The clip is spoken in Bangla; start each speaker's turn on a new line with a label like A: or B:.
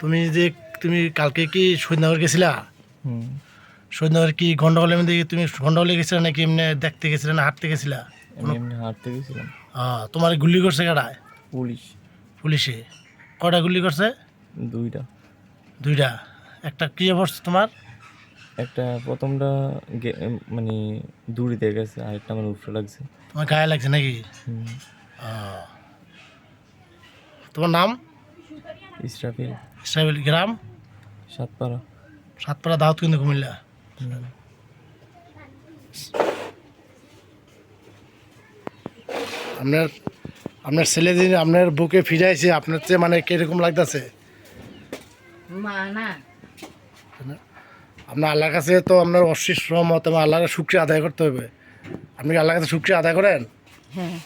A: তুমি যে তুমি কালকে কি শহীদনগর গেছিলা? শহীদনগর কি গন্ডগোলের মধ্যে তুমি গন্ডগোলে গেছিলা নাকি এমনি দেখতে গেছিলা না হাঁটতে গেছিলা?
B: হাঁটতে গেছিলাম।
A: হ্যাঁ তোমার গুলি করছে কাটায়
B: পুলিশ।
A: পুলিশে। কটা গুলি করছে?
B: দুইটা।
A: দুইটা। একটা কি অবস্থা তোমার?
B: একটা প্রথমটা মানে দূরিতে গেছে আরেকটা আমার উপরে লাগছে।
A: তোমার গায়ে লাগছে নাকি?
B: হুম।
A: তোমার নাম?
B: ইসরাফিল।
A: ইসরাইল গ্রাম?
B: সাতপাড়া।
A: সাতপাড়া দাওয়াত কিন্তু কুমিল্লা। আপনার আপনার ছেলে যে আপনার বুকে ফিরাইছে আপনার চেয়ে মানে কীরকম লাগতেছে? আপনার আল্লাহর কাছে তো আপনার অশেষ রহমত এবং আল্লাহর শুক্রিয়া আদায় করতে হবে। আপনি কি আল্লাহর কাছে শুক্রিয়া আদায় করেন?
C: হ্যাঁ।